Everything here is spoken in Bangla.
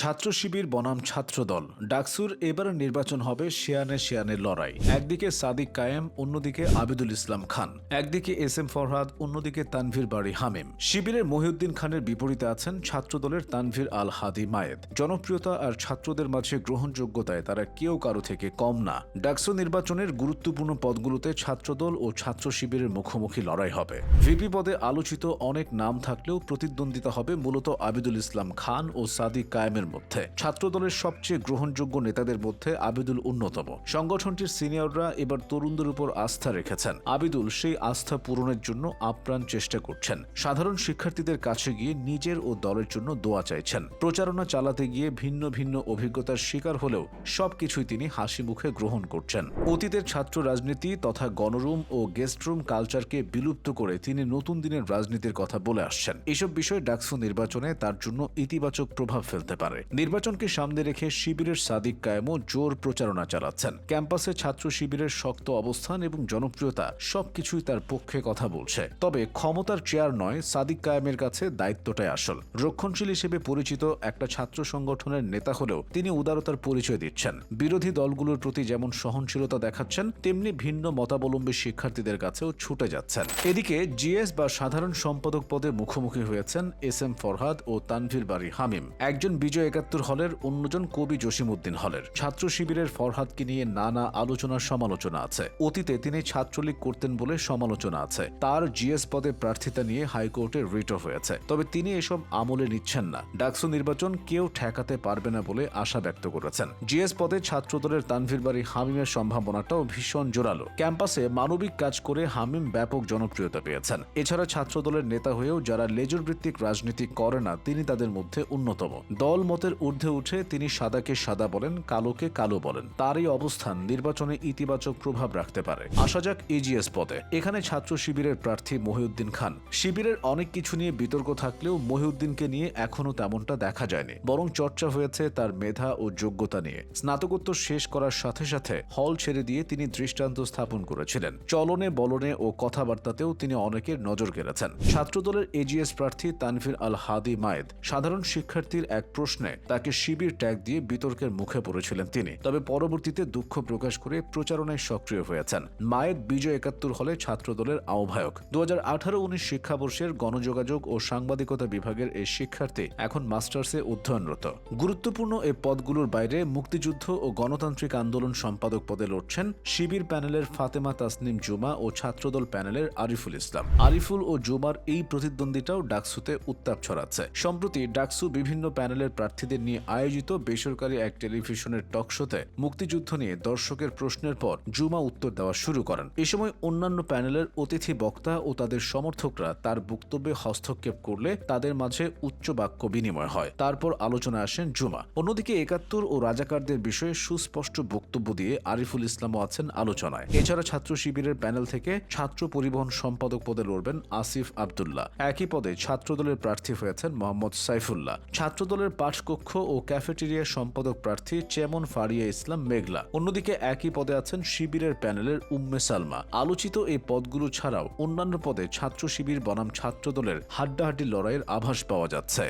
ছাত্র শিবির বনাম ছাত্রদল। ডাকসুর এবার নির্বাচন হবে শেয়ানে শেয়ানের লড়াই। একদিকে সাদিক কায়েম, অন্যদিকে আবিদুল ইসলাম খান। একদিকে এস এম ফরহাদ, অন্যদিকে তানভীর বাড়ি হামিম। শিবিরের মহিউদ্দিন খানের বিপরীতে আছেন ছাত্রদলের তানভীর আল হাদি মায়েদ। জনপ্রিয়তা আর ছাত্রদের মাঝে গ্রহণযোগ্যতায় তারা কেউ কারও থেকে কম না। ডাকসু নির্বাচনের গুরুত্বপূর্ণ পদগুলোতে ছাত্রদল ও ছাত্র শিবিরের মুখোমুখি লড়াই হবে। ভিপি পদে আলোচিত অনেক নাম থাকলেও প্রতিদ্বন্দ্বিতা হবে মূলত আবিদুল ইসলাম খান ও সাদিক কায়েমের মধ্যে। ছাত্রদলের সবচেয়ে গ্রহণযোগ্য নেতাদের মধ্যে আবিদুল অন্যতম। সংগঠনটির সিনিয়ররা এবার তরুণদের উপর আস্থা রেখেছেন। আবিদুল সেই আস্থা পূরণের জন্য আপ্রাণ চেষ্টা করছেন। সাধারণ শিক্ষার্থীদের কাছে গিয়ে নিজের ও দলের জন্য দোয়া চাইছেন। প্রচারণা চালাতে গিয়ে ভিন্ন ভিন্ন অভিজ্ঞতার শিকার হলেও সবকিছুই তিনি হাসি মুখে গ্রহণ করছেন। অতীতের ছাত্র রাজনীতি তথা গণরুম ও গেস্টরুম কালচারকে বিলুপ্ত করে তিনি নতুন দিনের রাজনীতির কথা বলে আসছেন। এসব বিষয় ডাকসু নির্বাচনে তার জন্য ইতিবাচক প্রভাব ফেলতে পারে। নির্বাচনকে সামনে রেখে শিবিরের সাদিক কায়েমও জোর প্রচারণা চালাচ্ছেন। ক্যাম্পাসে ছাত্র শিবিরের শক্ত অবস্থান এবং জনপ্রিয়তা সবকিছুই তার পক্ষে কথা বলছে। তবে ক্ষমতার চেয়ার নয়, সাদিক কায়েমের কাছে দায়িত্বটাই আসল। রক্ষণশীল হিসেবে পরিচিত একটা ছাত্র সংগঠনের নেতা হলেও তিনি উদারতার পরিচয় দিচ্ছেন। বিরোধী দলগুলোর প্রতি যেমন সহনশীলতা দেখাচ্ছেন, তেমনি ভিন্ন মতাবলম্বী শিক্ষার্থীদের কাছেও ছুটে যাচ্ছেন। এদিকে জিএস বা সাধারণ সম্পাদক পদে মুখোমুখি হয়েছেন এস এম ফরহাদ ও তানভীর বাড়ি হামিম। একজন বিজয় একাত্তর হলের অন্যজন কবি জসিমউদ্দিন হলের। ছাত্র শিবিরের ফরহাদকে নিয়ে নানা আলোচনা, সমালোচনা আছে। অতীতে তিনি ছাত্রলীগ করতেন বলে সমালোচনা আছে। তার জিএস পদে প্রার্থিতা নিয়ে হাইকোর্টে রিটও হয়েছে। তবে তিনি এসব আমলে নিচ্ছেন না। ডাকসু নির্বাচন কেউ ঠেকাতে পারবে না বলে আশা ব্যক্ত করেছেন। জিএস পদে ছাত্রদলের তানভীর বাড়ি হামিমের সম্ভাবনাটাও ভীষণ জোরালো। ক্যাম্পাসে মানবিক কাজ করে হামিম ব্যাপক জনপ্রিয়তা পেয়েছেন। এছাড়া ছাত্রদলের নেতা হয়েও যারা লেজর ভিত্তিক রাজনীতি করে না, তিনি তাদের মধ্যে অন্যতম। দল মতের ঊর্ধ্বে উঠে তিনি সাদাকে সাদা বলেন, কালোকে কালো বলেন। তার এই অবস্থান নির্বাচনে ইতিবাচক প্রভাব রাখতে পারে। আসা যাক এজিএস পদে। এখানে ছাত্র শিবিরের প্রার্থী মহিউদ্দিন খান। শিবিরের অনেক কিছু নিয়ে বিতর্ক থাকলেও মহিউদ্দিনকে নিয়ে এখনও তেমনটা দেখা যায়নি। বরং চর্চা হয়েছে তার মেধা ও যোগ্যতা নিয়ে। স্নাতকোত্তর শেষ করার সাথে সাথে হল ছেড়ে দিয়ে তিনি দৃষ্টান্ত স্থাপন করেছিলেন। চলনে বলনে ও কথাবার্তাতেও তিনি অনেকের নজর কেড়েছেন। ছাত্রদলের এজিএস প্রার্থী তানভীর আল হাদি মায়েদ সাধারণ শিক্ষার্থীর এক প্রশ্নে তাকে শিবির ট্যাগ দিয়ে বিতর্কের মুখে পড়েছিলেন তিনি। তবে পরবর্তীতে দুঃখ প্রকাশ করে প্রচারণায় সক্রিয় হয়েছেন। মায়েদ বিজয় একাত্তর হলে ছাত্রদলের আহ্বায়ক। দু হাজার আঠারো উনিশ শিক্ষাবর্ষের গণযোগাযোগ ও সাংবাদিকতা বিভাগের এই শিক্ষার্থী এখন মাস্টার্সে অধ্যয়নরত। গুরুত্বপূর্ণ এই পদগুলোর বাইরে মুক্তিযুদ্ধ ও গণতান্ত্রিক আন্দোলন সম্পাদক পদে লড়ছেন শিবির প্যানেলের ফাতেমা তাসনিম জুমা ও ছাত্রদল প্যানেলের আরিফুল ইসলাম। আরিফুল ও জুমার এই প্রতিদ্বন্দ্বিতাও ডাকসুতে উত্তাপ ছড়াচ্ছে। সম্প্রতি ডাকসু বিভিন্ন প্যানেলের প্রার্থীদের নিয়ে আয়োজিত বেসরকারি এক টেলিভিশনের টক শোতে মুক্তিযুদ্ধ নিয়ে দর্শকের প্রশ্নের পর জুমা উত্তর দেওয়া শুরু করেন। এ সময় অন্যান্য প্যানেলের অতিথি বক্তা ও তাদের সমর্থকরা তার বক্তব্যে হস্তক্ষেপ করলে তাদের মাঝে উচ্চ বাক্য বিনিময় হয়। তারপর আলোচনায় আসেন জুমা। অন্যদিকে একাত্তর ও রাজাকারদের বিষয়ে সুস্পষ্ট বক্তব্য দিয়ে আরিফুল ইসলামও আছেন আলোচনায়। এছাড়া ছাত্র শিবিরের প্যানেল থেকে ছাত্র পরিবহন সম্পাদক পদে লড়বেন আসিফ আবদুল্লাহ। একই পদে ছাত্রদলের প্রার্থী হয়েছেন মোহাম্মদ সাইফুল্লাহ। ছাত্রদলের পাঠকক্ষ ও ক্যাফেটেরিয়ার সম্পাদক প্রার্থী চেমন ফারিয়া ইসলাম মেঘলা। অন্যদিকে একই পদে আছেন শিবিরের প্যানেলের উম্মে সালমা। আলোচিত এই পদগুলো ছাড়াও অন্যান্য পদে ছাত্র শিবির বনাম ছাত্রদলের হাড্ডাহাড্ডি লড়াইয়ের আভাস পাওয়া যাচ্ছে।